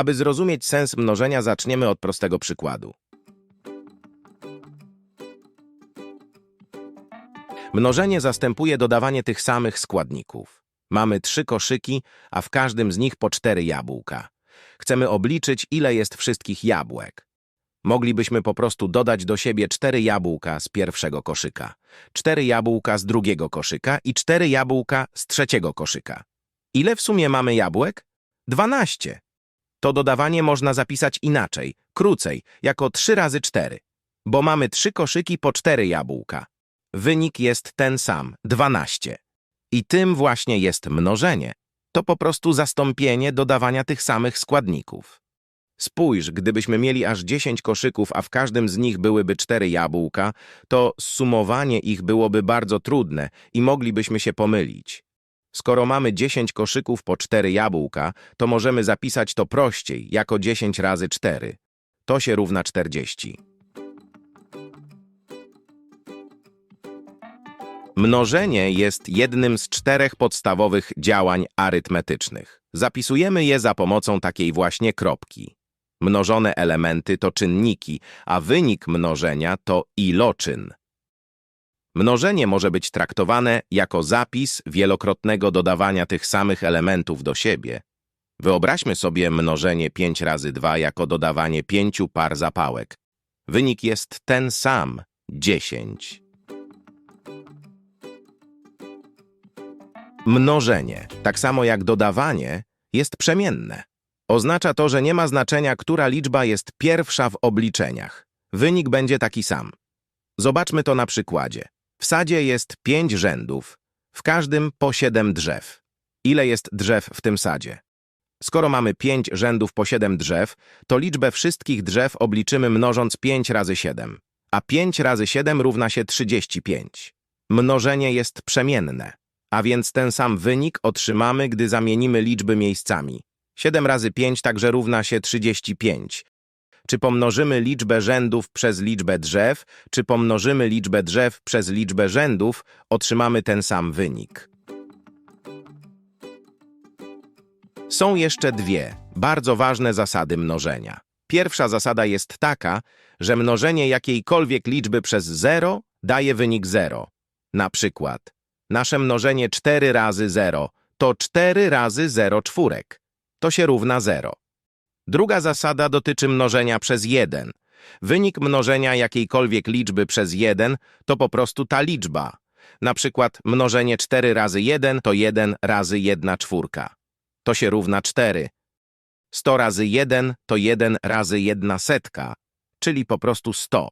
Aby zrozumieć sens mnożenia, zaczniemy od prostego przykładu. Mnożenie zastępuje dodawanie tych samych składników. Mamy trzy koszyki, a w każdym z nich po cztery jabłka. Chcemy obliczyć, ile jest wszystkich jabłek. Moglibyśmy po prostu dodać do siebie cztery jabłka z pierwszego koszyka, cztery jabłka z drugiego koszyka i cztery jabłka z trzeciego koszyka. Ile w sumie mamy jabłek? Dwanaście. To dodawanie można zapisać inaczej, krócej, jako 3 razy 4, bo mamy trzy koszyki po cztery jabłka. Wynik jest ten sam, 12. I tym właśnie jest mnożenie. To po prostu zastąpienie dodawania tych samych składników. Spójrz, gdybyśmy mieli aż 10 koszyków, a w każdym z nich byłyby cztery jabłka, to sumowanie ich byłoby bardzo trudne i moglibyśmy się pomylić. Skoro mamy 10 koszyków po 4 jabłka, to możemy zapisać to prościej, jako 10 razy 4. To się równa 40. Mnożenie jest jednym z czterech podstawowych działań arytmetycznych. Zapisujemy je za pomocą takiej właśnie kropki. Mnożone elementy to czynniki, a wynik mnożenia to iloczyn. Mnożenie może być traktowane jako zapis wielokrotnego dodawania tych samych elementów do siebie. Wyobraźmy sobie mnożenie 5 razy 2 jako dodawanie pięciu par zapałek. Wynik jest ten sam, 10. Mnożenie, tak samo jak dodawanie, jest przemienne. Oznacza to, że nie ma znaczenia, która liczba jest pierwsza w obliczeniach. Wynik będzie taki sam. Zobaczmy to na przykładzie. W sadzie jest pięć rzędów, w każdym po siedem drzew. Ile jest drzew w tym sadzie? Skoro mamy pięć rzędów po siedem drzew, to liczbę wszystkich drzew obliczymy mnożąc 5 razy 7, a 5 razy 7 równa się 35. Mnożenie jest przemienne, a więc ten sam wynik otrzymamy, gdy zamienimy liczby miejscami. 7 razy 5 także równa się 35. Czy pomnożymy liczbę rzędów przez liczbę drzew, czy pomnożymy liczbę drzew przez liczbę rzędów, otrzymamy ten sam wynik. Są jeszcze dwie bardzo ważne zasady mnożenia. Pierwsza zasada jest taka, że mnożenie jakiejkolwiek liczby przez 0 daje wynik 0. Na przykład, nasze mnożenie 4 razy 0 to 4 razy 0 czwórek. To się równa 0. Druga zasada dotyczy mnożenia przez 1. Wynik mnożenia jakiejkolwiek liczby przez 1 to po prostu ta liczba. Na przykład mnożenie 4 razy 1 to 1 razy 1 czwórka. To się równa 4. 100 razy 1 to 1 razy 1 setka, czyli po prostu 100.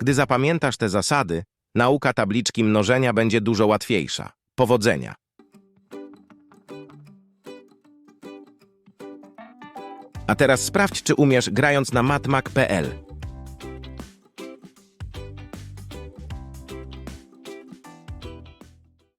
Gdy zapamiętasz te zasady, nauka tabliczki mnożenia będzie dużo łatwiejsza. Powodzenia! A teraz sprawdź, czy umiesz grając na matmak.pl.